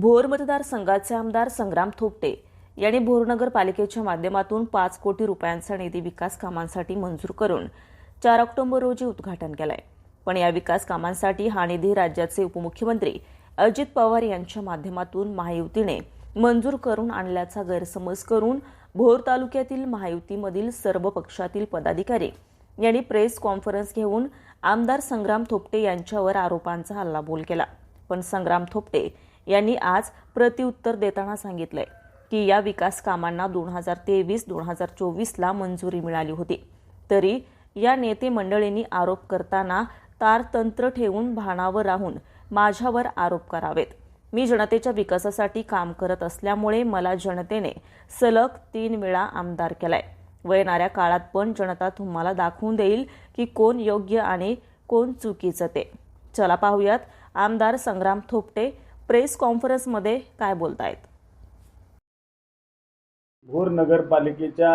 भोर मतदारसंघाचे आमदार संग्राम थोपटे यांनी भोर नगरपालिकेच्या माध्यमातून पाच कोटी रुपयांचा निधी विकास कामांसाठी मंजूर करून चार ऑक्टोबर रोजी उद्घाटन केलंय. पण या विकास कामांसाठी हा निधी राज्याचे उपमुख्यमंत्री अजित पवार यांच्या माध्यमातून महायुतीने मंजूर करून आणल्याचा गैरसमज करून भोर तालुक्यातील महायुतीमधील सर्व पक्षातील पदाधिकारी यांनी प्रेस कॉन्फरन्स घेऊन आमदार संग्राम थोपटे यांच्यावर आरोपांचा हल्लाबोल केला. पण संग्राम थोपटे यांनी आज प्रतिउत्तर देताना सांगितलंय की या विकास कामांना दोन हजार तेवीस दोन हजार चोवीसला मंजुरी मिळाली होती. तरी या नेते मंडळींनी आरोप करताना तारतंत्र ठेवून भानावर राहून माझ्यावर आरोप करावेत. मी जनतेच्या विकासासाठी काम करत असल्यामुळे मला जनतेने सलग तीन वेळा आमदार केलाय. व येणाऱ्या काळात पण जनता तुम्हाला दाखवून देईल की कोण योग्य आणि कोण चुकीचं ते. चला पाहूयात आमदार संग्राम थोपटे प्रेस कॉन्फरन्समध्ये काय बोलतायत? भोर नगरपालिकेच्या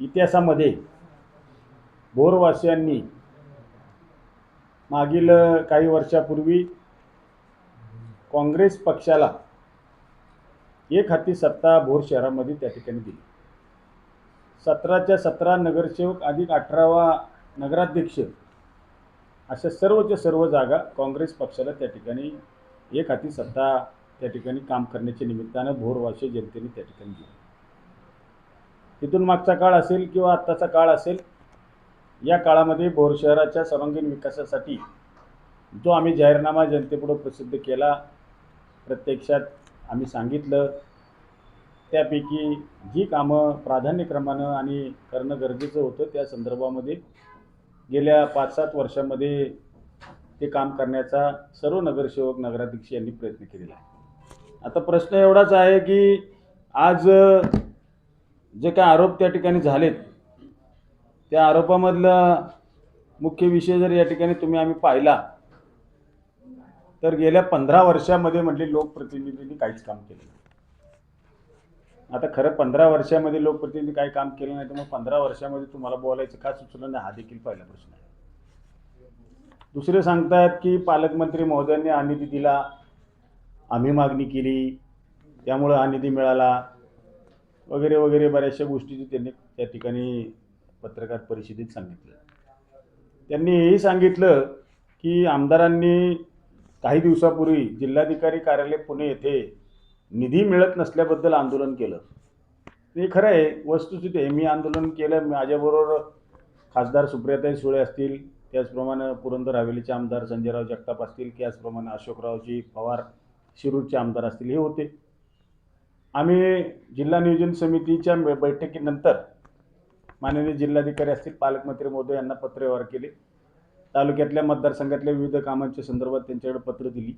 इतिहासामध्ये भोरवासियांनी मागील काही वर्षापूर्वी काँग्रेस पक्षाला एक हाती सत्ता भोर शहरामध्ये त्या ठिकाणी दिली. सतराच्या सतरा नगरसेवक अधिक अठरावा नगराध्यक्ष अशा सर्वच्या सर्व जागा काँग्रेस पक्षाला त्या ठिकाणी एक हाती सत्ता त्या ठिकाणी काम करण्याच्या निमित्तानं भोरवासी जनतेने त्या ठिकाणी दिली तिथून मागचा काळ असेल किंवा आत्ताचा काळ असेल या काळामध्ये भोर शहराच्या सर्वांगीण विकासासाठी जो आम्ही जाहीरनामा जनतेपुढं प्रसिद्ध केला प्रत्यक्षात आम्ही सांगितलं त्यापैकी जी कामं प्राधान्यक्रमानं आणि करणं गरजेचं होतं त्या संदर्भामध्ये गेल्या पाच सात वर्षामध्ये ते काम करण्याचा सर्व नगरसेवक नगराध्यक्ष यांनी प्रयत्न केलेला आहे. आता प्रश्न एवढाच आहे की आज जे काय आरोप त्या ठिकाणी झालेत त्या आरोपामधला मुख्य विषय जर या ठिकाणी तुम्ही आम्ही पाहिला तर गेल्या पंधरा वर्षामध्ये म्हटले लोकप्रतिनिधींनी काहीच काम केलं आता खरं पंधरा वर्षामध्ये लोकप्रतिनिधी काही काम केलं नाही तर मग पंधरा वर्षामध्ये तुम्हाला बोलायचं का सुचलं नाही हा देखील पहिला प्रश्न आहे. दुसरे सांगतायत की पालकमंत्री महोदयांनी हा निधी दिला आम्ही मागणी केली त्यामुळं हा निधी मिळाला वगैरे वगैरे बऱ्याचशा गोष्टी त्यांनी त्या ठिकाणी पत्रकार परिषदेत सांगितलं. त्यांनी हेही सांगितलं की आमदारांनी काही दिवसापूर्वी जिल्हाधिकारी कार्यालय पुणे येथे निधी मिळत नसल्याबद्दल आंदोलन केलं. ते खरं आहे वस्तुस्थिती आहे. मी आंदोलन केलं माझ्याबरोबर खासदार सुप्रियाताई सुळे असतील त्याचप्रमाणे पुरंदर हवेलीचे आमदार संजयराव जगताप असतील त्याचप्रमाणे अशोकरावजी पवार शिरूरचे आमदार असतील हे होते. आम्ही जिल्हा नियोजन समितीच्या बैठकीनंतर माननीय जिल्हाधिकारी असतील पालकमंत्री महोदय यांना पत्रव्यवहार केले. तालुक्यातल्या मतदारसंघातल्या विविध कामांच्या संदर्भात त्यांच्याकडे पत्र दिली.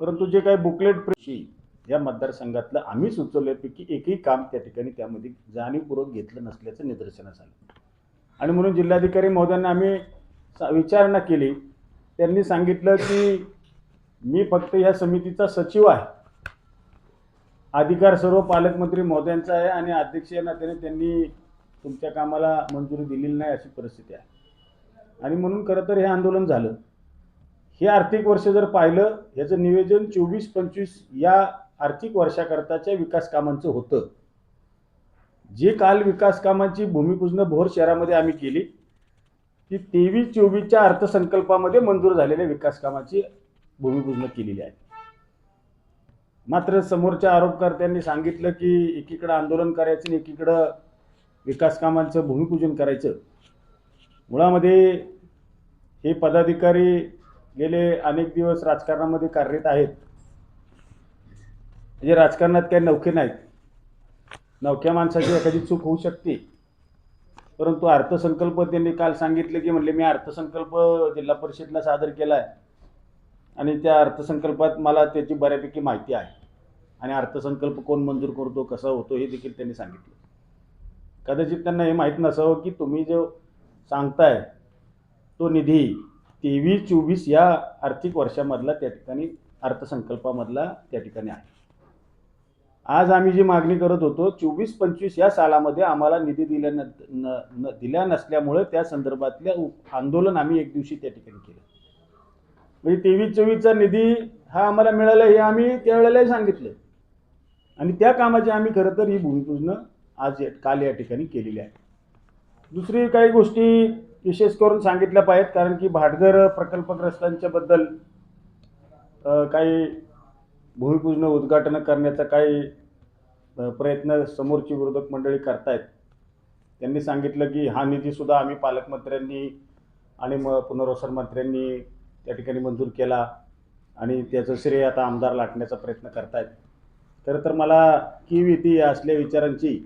परंतु जे काही बुकलेट प्रेशी या मतदारसंघातलं आम्ही सुचवल्यापैकी एकही काम त्या ठिकाणी त्यामध्ये जाणीवपूर्वक घेतलं नसल्याचं निदर्शनास आलं. आणि म्हणून जिल्हाधिकारी महोदयांना आम्ही सा- विचारणा केली. त्यांनी सांगितलं की मी फक्त या समितीचा सचिव आहे. अधिकार सर्व पालकमंत्री महोदयांचा आहे आणि अध्यक्ष या नात्याने त्यांनी तुमच्या कामाला मंजुरी दिलेली नाही अशी परिस्थिती आहे. आणि म्हणून खरं तर हे आंदोलन झालं. हे आर्थिक वर्ष जर पाहिलं ह्याचं नियोजन चोवीस पंचवीस या आर्थिक वर्षाकरताच्या विकास कामांचं होतं. जे काल विकास कामांची भूमिपूजन भोर शहरामध्ये आम्ही केली की तेवीस चोवीसच्या अर्थसंकल्पामध्ये मंजूर झालेल्या विकास कामाची भूमिपूजन केलेली आहे मात्र समोरच्या आरोपकर्त्यांनी सांगितलं की एकीकडं आंदोलन करायचं आणि एकीकडं विकास कामांचं भूमिपूजन करायचं. मुळामध्ये हे पदाधिकारी गेले अनेक दिवस राजकारणामध्ये कार्यरत आहेत. म्हणजे राजकारणात काही नौके नाहीत. नौख्या माणसाची एखादी चूक होऊ शकते. परंतु अर्थसंकल्प त्यांनी काल सांगितलं की म्हणले मी अर्थसंकल्प जिल्हा परिषदला सादर केला आहे. आणि त्या अर्थसंकल्पात मला त्याची बऱ्यापैकी माहिती आहे. आणि अर्थसंकल्प कोण मंजूर करतो कसा होतो हे देखील त्यांनी सांगितलं. कदाचित त्यांना हे माहीत नसावं की तुम्ही जो सांगताय तो निधी तेवीस चोवीस या आर्थिक वर्षामधला त्या ठिकाणी अर्थसंकल्पामधला त्या ठिकाणी आहे. आज आम्ही जी मागणी करत होतो चोवीस पंचवीस या सालामध्ये आम्हाला निधी दिल्या न न- न- दिल्या नसल्यामुळे त्या संदर्भातल्या आंदोलन आम्ही एक दिवशी त्या ठिकाणी केलं. म्हणजे तेवीस चोवीसचा निधी हा आम्हाला मिळाला हे आम्ही त्यावेळेलाही सांगितलं. आणि त्या कामाची आम्ही खरं तर ही भूमिपूजनं आज या- काल या ठिकाणी केलेली आहे. दुसरी काही गोष्टी विशेष करून सांगितल्या पाहिजेत कारण की भाटघर प्रकल्पग्रस्तांच्याबद्दल काही भूमिपूजन उद्घाटन करण्याचा काही प्रयत्न समोरची विरोधक मंडळी करतायत. त्यांनी सांगितलं की हा निधीसुद्धा आम्ही पालकमंत्र्यांनी आणि मग पुनर्वसन मंत्र्यांनी त्या ठिकाणी मंजूर केला आणि त्याचं श्रेय आता आमदार लाटण्याचा प्रयत्न करतायत. खरं तर मला कीव येते असल्या विचारांची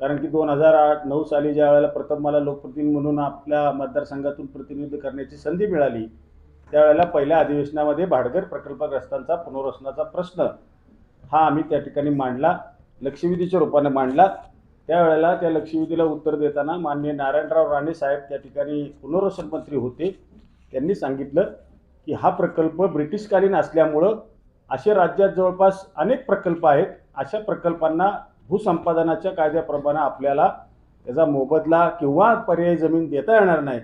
कारण की दोन हजार आठ नऊ साली ज्या वेळेला प्रथम मला लोकप्रतिनिधी म्हणून आपल्या मतदारसंघातून प्रतिनिधित्व करण्याची संधी मिळाली त्यावेळेला पहिल्या अधिवेशनामध्ये भाडगर प्रकल्पग्रस्तांचा पुनर्वसनाचा प्रश्न हा आम्ही त्या ठिकाणी मांडला लक्षवेधीच्या रूपाने मांडला. त्यावेळेला त्या लक्षवेधीला उत्तर देताना माननीय नारायणराव राणे साहेब त्या ठिकाणी पुनर्वसन मंत्री होते. त्यांनी सांगितलं की हा प्रकल्प ब्रिटिशकालीन असल्यामुळं असे राज्यात जवळपास अनेक प्रकल्प आहेत. अशा प्रकल्पांना भूसंपादनाच्या कायद्याप्रमाणे आपल्याला त्याचा मोबदला किंवा पर्यायी जमीन देता येणार नाही.